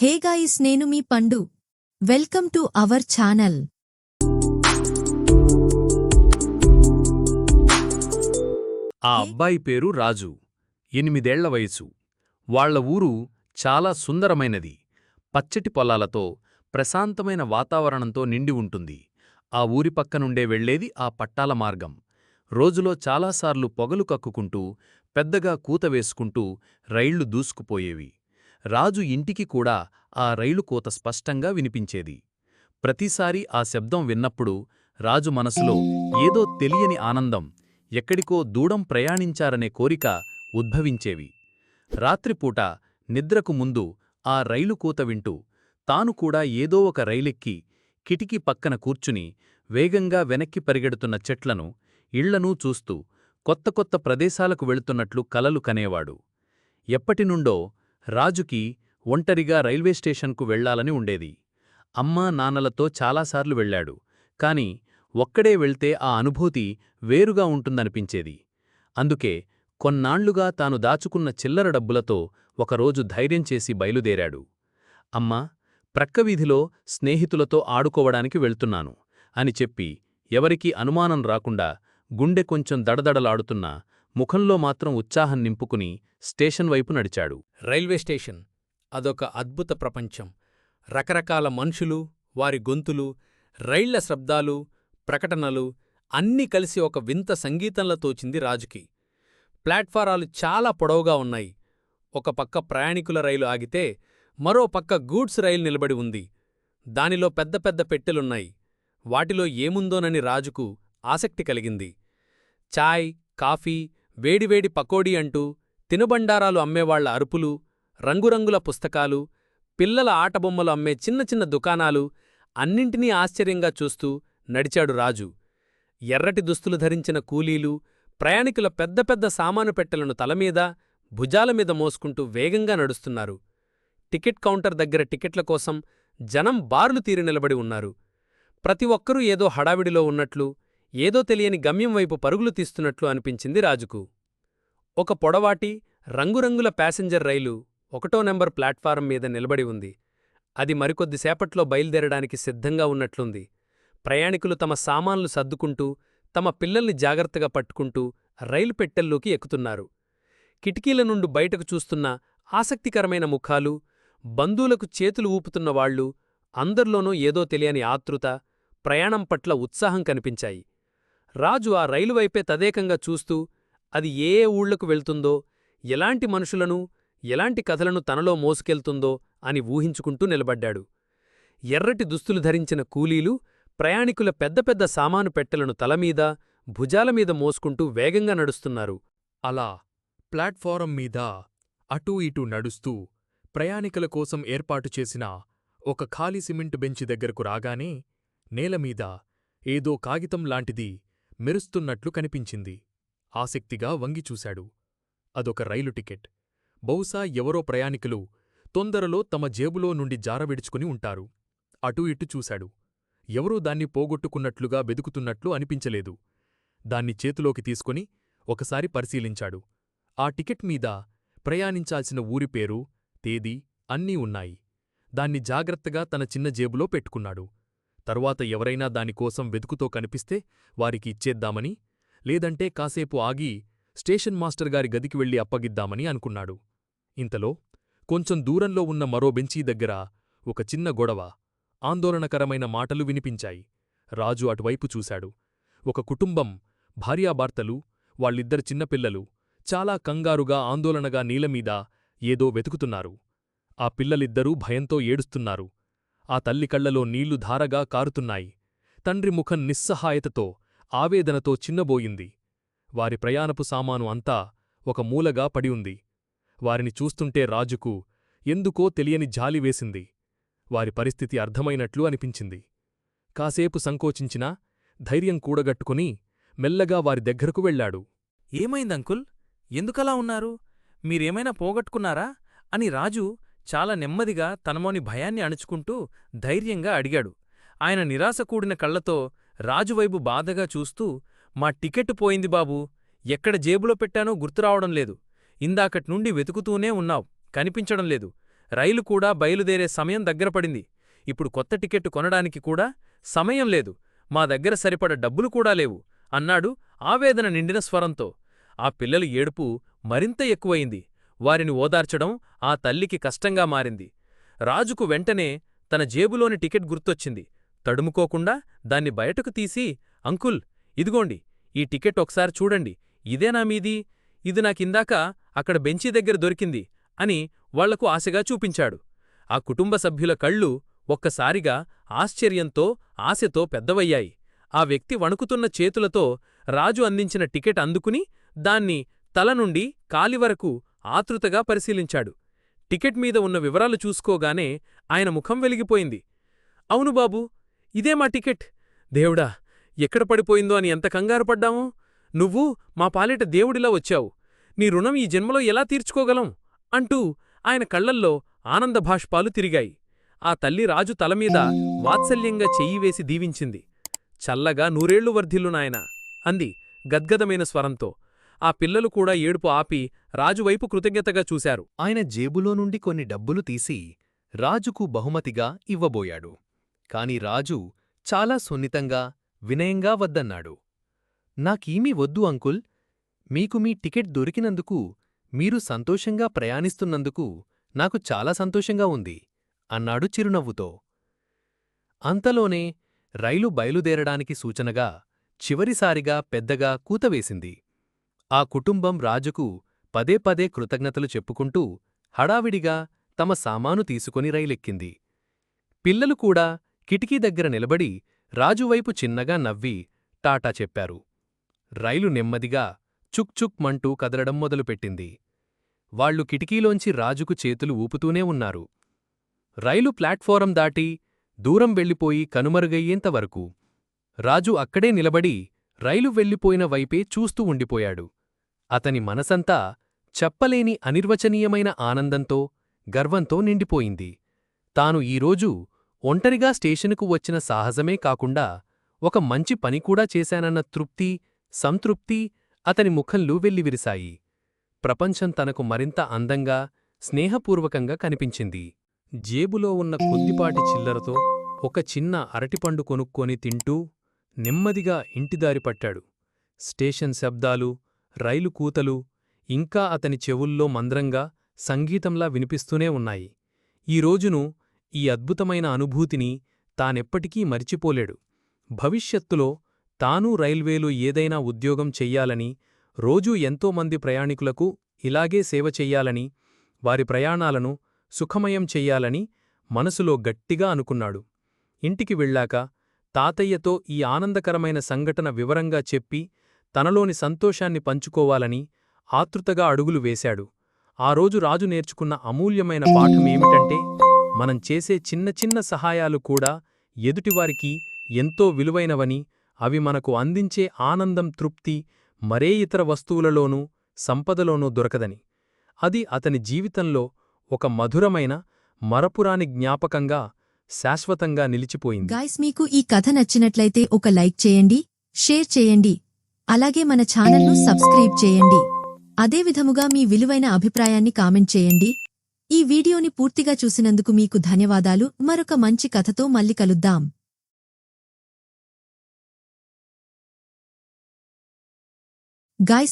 హే guys నేను మీ Pandu. Welcome to our channel. ఆ అబ్బాయి పేరు రాజు. ఎనిమిదేళ్ళ వయసు వాళ్ళ ఊరు చాలా సుందరమైనది. పచ్చటి పొలాలతో ప్రశాంతమైన వాతావరణంతో నిండి ఉంటుంది. ఆ ఊరి పక్కనుండే వెళ్ళేది ఆ పట్టాల మార్గం. రోజులో చాలాసార్లు పొగలు కక్కుకుంటూ పెద్దగా కూత వేసుకుంటూ రైళ్ళు దూసుకుపోయేవి. రాజు ఇంటికి కూడా ఆ రైలు కోత స్పష్టంగా వినిపించేది. ప్రతిసారీ ఆ శబ్దం విన్నప్పుడు రాజు మనసులో ఏదో తెలియని ఆనందం ఎక్కడికో దూడం ప్రయాణించారనే కోరిక ఉద్భవించేవి. రాత్రిపూట నిద్రకు ముందు ఆ రైలు కూత వింటూ తాను కూడా ఏదో ఒక రైలెక్కి కిటికీ పక్కన కూర్చుని వేగంగా వెనక్కి పరిగెడుతున్న చెట్లను ఇళ్ళనూ చూస్తూ కొత్త కొత్త ప్రదేశాలకు వెళుతున్నట్లు కలలు కనేవాడు. ఎప్పటినుండో రాజుకి ఒంటరిగా రైల్వే స్టేషన్కు వెళ్ళాలని ఉండేది. అమ్మా నాన్నలతో చాలాసార్లు వెళ్ళాడు కాని ఒక్కడే వెళ్తే ఆ అనుభూతి వేరుగా ఉంటుందనిపించేది. అందుకే కొన్నాళ్ళుగా తాను దాచుకున్న చిల్లర డబ్బులతో ఒకరోజు ధైర్యం చేసి బయలుదేరాడు. అమ్మా ప్రక్కవీధిలో స్నేహితులతో ఆడుకోవడానికి వెళ్తున్నాను అని చెప్పి ఎవరికీ అనుమానం రాకుండా గుండె కొంచెం దడదడలాడుతున్నా ముఖంలో మాత్రం ఉత్సాహం నింపుకుని స్టేషన్ వైపు నడిచాడు. రైల్వే స్టేషన్ అదొక అద్భుత ప్రపంచం. రకరకాల మనుషులు వారి గొంతులు రైళ్ళ శబ్దాలు ప్రకటనలు అన్నీ కలిసి ఒక వింత సంగీతంలా తోచింది రాజుకి. ప్లాట్ఫారాలు చాలా పొడవుగా ఉన్నాయి. ఒక పక్క ప్రయాణికుల రైలు ఆగితే మరో పక్క గూడ్స్ రైలు నిలబడి ఉంది. దానిలో పెద్ద పెద్ద పెట్టెలున్నాయి. వాటిలో ఏముందోనని రాజుకు ఆసక్తి కలిగింది. చాయ్ కాఫీ వేడివేడి పకోడీ అంటూ తినుబండారాలు అమ్మేవాళ్ళ అరుపులు రంగురంగుల పుస్తకాలు పిల్లల ఆటబొమ్మలు అమ్మే చిన్న చిన్న దుకాణాలు అన్నింటినీ ఆశ్చర్యంగా చూస్తూ నడిచాడు రాజు. ఎర్రటి దుస్తులు ధరించిన కూలీలు ప్రయాణికుల పెద్ద పెద్ద సామాను పెట్టెలను తలమీద భుజాల మీద మోసుకుంటూ వేగంగా నడుస్తున్నారు. టికెట్ కౌంటర్ దగ్గర టికెట్ల కోసం జనం బార్లు తీరి నిలబడి ఉన్నారు. ప్రతి ఒక్కరూ ఏదో హడావిడిలో ఉన్నట్లు ఏదో తెలియని గమ్యం వైపు పరుగులు తీస్తున్నట్లు అనిపించింది రాజుకు. ఒక పొడవాటి రంగురంగుల ప్యాసింజర్ రైలు ఒకటో నెంబర్ ప్లాట్ఫారం మీద నిలబడి ఉంది. అది మరికొద్దిసేపట్లో బయలుదేరడానికి సిద్ధంగా ఉన్నట్లుంది. ప్రయాణికులు తమ సామాన్లు సర్దుకుంటూ తమ పిల్లల్ని జాగ్రత్తగా పట్టుకుంటూ రైలు పెట్టెల్లోకి ఎక్కుతున్నారు. కిటికీల నుండి బయటకు చూస్తున్న ఆసక్తికరమైన ముఖాలు బంధువులకు చేతులు ఊపుతున్నవాళ్ళు అందరిలోనూ అందర్లోనూ ఏదో తెలియని ఆతృత ప్రయాణం పట్ల ఉత్సాహం కనిపించాయి. రాజు ఆ రైలువైపే తదేకంగా చూస్తూ అది ఏ ఏ ఊళ్ళకు వెళ్తుందో ఎలాంటి మనుషులను ఎలాంటి కథలను తనలో మోసుకెళ్తుందో అని ఊహించుకుంటూ నిలబడ్డాడు. ఎర్రటి దుస్తులు ధరించిన కూలీలు ప్రయాణికుల పెద్ద పెద్ద సామాను పెట్టెలను తలమీద భుజాలమీద మోసుకుంటూ వేగంగా నడుస్తున్నారు. అలా ప్లాట్ఫారం మీద అటూ ఇటూ నడుస్తూ ప్రయాణికుల కోసం ఏర్పాటు చేసిన ఒక ఖాళీ సిమెంట్ బెంచి దగ్గరకు రాగానే నేలమీద ఏదో కాగితం లాంటిది మెరుస్తున్నట్లు కనిపించింది. ఆసక్తిగా వంగిచూశాడు అదొక రైలు టికెట్. బహుశా ఎవరో ప్రయాణికులు తొందరలో తమ జేబులో నుండి జారవిడుచుకుని ఉంటారు. అటూ ఇటు చూశాడు. ఎవరూ దాన్ని పోగొట్టుకున్నట్లుగా వెదుకుతున్నట్లు అనిపించలేదు. దాన్ని చేతిలోకి తీసుకుని ఒకసారి పరిశీలించాడు. ఆ టికెట్ మీద ప్రయాణించాల్సిన ఊరి పేరు తేదీ అన్నీ ఉన్నాయి. దాన్ని జాగ్రత్తగా తన చిన్న జేబులో పెట్టుకున్నాడు. తరువాత ఎవరైనా దానికోసం వెతుకుతో కనిపిస్తే వారికి ఇచ్చేద్దామని లేదంటే కాసేపు ఆగి స్టేషన్ మాస్టర్ గారి గదికి వెళ్ళి అప్పగిద్దామని అనుకున్నాడు. ఇంతలో కొంచెం దూరంలో ఉన్న మరో బెంచీ దగ్గర ఒక చిన్న గొడవ ఆందోళనకరమైన మాటలు వినిపించాయి. రాజు అటువైపు చూశాడు. ఒక కుటుంబం భార్యాభార్తలు వాళ్ళిద్దరు చిన్నపిల్లలు చాలా కంగారుగా ఆందోళనగా నీలమీద ఏదో వెతుకుతున్నారు. ఆ పిల్లలిద్దరూ భయంతో ఏడుస్తున్నారు. ఆ తల్లి కళ్ళలో నీళ్ళు ధారగా కారుతున్నాయి. తండ్రి ముఖం నిస్సహాయతతో ఆవేదనతో చిన్నబోయింది. వారి ప్రయాణపు సామాను అంతా ఒక మూలగా పడి ఉంది. వారిని చూస్తుంటే రాజుకు ఎందుకో తెలియని జాలి వేసింది. వారి పరిస్థితి అర్థమైనట్లు అనిపించింది. కాసేపు సంకోచించినా ధైర్యం కూడగట్టుకుని మెల్లగా వారి దగ్గరకు వెళ్ళాడు ఏమైందంకుల్ ఎందుకలా ఉన్నారు? మీరేమైనా పోగొట్టుకున్నారా? అని రాజు చాలా నెమ్మదిగా తనమోని భయాన్ని అణుచుకుంటూ ధైర్యంగా అడిగాడు. ఆయన నిరాశ కూడిన కళ్ళతో రాజువైపు బాధగా చూస్తూ మా టికెట్టు పోయింది బాబూ. ఎక్కడ జేబులో పెట్టానో గుర్తురావడం లేదు. ఇందాకట్నుండి వెతుకుతూనే ఉన్నావు. కనిపించడం లేదు. రైలు కూడా బయలుదేరే సమయం దగ్గరపడింది ఇప్పుడు కొత్త టికెట్టు కొనడానికి కూడా సమయం లేదు. మా దగ్గర సరిపడ డబ్బులు కూడా లేవు అన్నాడు ఆవేదన నిండిన స్వరంతో. ఆ పిల్లల ఏడుపు మరింత ఎక్కువయింది వారిని ఓదార్చడం ఆ తల్లికి కష్టంగా మారింది. రాజుకు వెంటనే తన జేబులోని టికెట్ గుర్తొచ్చింది. తడుముకోకుండా దాన్ని బయటకు తీసి అంకుల్ ఇదిగోండి ఈ టికెట్ ఒకసారి చూడండి. ఇదేనా మీది. ఇది నాకిందాక అక్కడ బెంచీ దగ్గర దొరికింది అని వాళ్ళకు ఆశగా చూపించాడు. ఆ కుటుంబ సభ్యుల కళ్ళు ఒక్కసారిగా ఆశ్చర్యంతో ఆశతో పెద్దవయ్యాయి. ఆ వ్యక్తి వణుకుతున్న చేతులతో రాజు అందించిన టికెట్ అందుకుని దాన్ని తల నుండి కాలివరకు ఆతృతగా పరిశీలించాడు. టికెట్ మీద ఉన్న వివరాలు చూసుకోగానే ఆయన ముఖం వెలిగిపోయింది. అవును బాబూ ఇదే మా టికెట్. దేవుడా ఎక్కడ పడిపోయిందో అని ఎంత కంగారు పడ్డాము. నువ్వు మా పాలిట దేవుడిలా వచ్చావు. నీ రుణం ఈ జన్మలో ఎలా తీర్చుకోగలం? అంటూ ఆయన కళ్ళల్లో ఆనందభాష్పాలు తిరిగాయి. ఆ తల్లి రాజు తలమీద వాత్సల్యంగా చెయ్యివేసి దీవించింది. చల్లగా నూరేళ్ళు వర్ధిల్లు నాయనా అంది గద్గదమైన స్వరంతో. ఆ పిల్లలు కూడా ఏడుపు ఆపి రాజువైపు కృతజ్ఞతగా చూశారు. ఆయన జేబులో నుండి కొన్ని డబ్బులు తీసి రాజుకు బహుమతిగా ఇవ్వబోయాడు. కాని రాజు చాలా సున్నితంగా వినయంగా వద్దన్నాడు. నాకీమీ వద్దు అంకుల్. మీకు మీ టికెట్ దొరికినందుకు మీరు సంతోషంగా ప్రయాణిస్తున్నందుకు నాకు చాలా సంతోషంగా ఉంది అన్నాడు చిరునవ్వుతో. అంతలోనే రైలు బయలుదేరడానికి సూచనగా చివరిసారిగా పెద్దగా కూతవేసింది. ఆ కుటుంబం రాజుకు పదే పదే కృతజ్ఞతలు చెప్పుకుంటూ హడావిడిగా తమ సామాను తీసుకుని రైలెక్కింది. పిల్లలు కూడా కిటికీ దగ్గర నిలబడి రాజువైపు చిన్నగా నవ్వి టాటా చెప్పారు. రైలు నెమ్మదిగా చుక్చుక్ మంటూ కదలడం మొదలుపెట్టింది. వాళ్ళు కిటికీలోంచి రాజుకు చేతులు ఊపుతూనే ఉన్నారు. రైలు ప్లాట్ఫారం దాటి దూరం వెళ్ళిపోయి కనుమరుగయ్యేంతవరకు రాజు అక్కడే నిలబడి రైలు వెళ్ళిపోయిన వైపే చూస్తూ ఉండిపోయాడు. అతని మనసంతా చెప్పలేని అనిర్వచనీయమైన ఆనందంతో గర్వంతో నిండిపోయింది. తాను ఈరోజు ఒంటరిగా స్టేషనుకు వచ్చిన సాహసమే కాకుండా ఒక మంచి పనికూడా చేశానన్న తృప్తి సంతృప్తి అతని ముఖంలో వెల్లివిరిశాయి. ప్రపంచం తనకు మరింత అందంగా స్నేహపూర్వకంగా కనిపించింది. జేబులో ఉన్న కొద్దిపాటి చిల్లరతో ఒక చిన్న అరటిపండు కొనుక్కొని తింటూ నెమ్మదిగా ఇంటిదారి పట్టాడు. స్టేషన్ శబ్దాలు రైలు కూతలు ఇంకా అతని చెవుల్లో మంద్రంగా సంగీతంలా వినిపిస్తూనే ఉన్నాయి. ఈ రోజును ఈ అద్భుతమైన అనుభూతిని తానెప్పటికీ మరిచిపోలేడు. భవిష్యత్తులో తానూ రైల్వేలో ఏదైనా ఉద్యోగం చెయ్యాలని రోజూ ఎంతోమంది ప్రయాణికులకు ఇలాగే సేవ చెయ్యాలని వారి ప్రయాణాలను సుఖమయం చెయ్యాలని మనసులో గట్టిగా అనుకున్నాడు. ఇంటికి వెళ్ళాక తాతయ్యతో ఈ ఆనందకరమైన సంఘటన వివరంగా చెప్పి తనలోని సంతోషాన్ని పంచుకోవాలని ఆతృతగా అడుగులు వేశాడు. ఆ రోజు రాజు నేర్చుకున్న అమూల్యమైన పాఠమేమిటంటే మనం చేసే చిన్న చిన్న సహాయాలు కూడా ఎదుటివారికి ఎంతో విలువైనవని అవి మనకు అందించే ఆనందం తృప్తి మరే ఇతర వస్తువులలోనూ సంపదలోనూ దొరకదని. అది అతని జీవితంలో ఒక మధురమైన మరపురాని జ్ఞాపకంగా శాశ్వతంగా నిలిచిపోయింది. గాయస్ మీకు ఈ కథ నచ్చినట్లయితే ఒక లైక్ చేయండి షేర్ చేయండి. అలాగే మన ఛానల్ను సబ్స్క్రైబ్ చేయండి. అదే విధముగా మీ విలువైన అభిప్రాయాన్ని కామెంట్ చేయండి. ఈ వీడియోని పూర్తిగా చూసినందుకు మీకు ధన్యవాదాలు. మరొక మంచి కథతో మళ్ళీ కలుద్దాం. గాయ్స్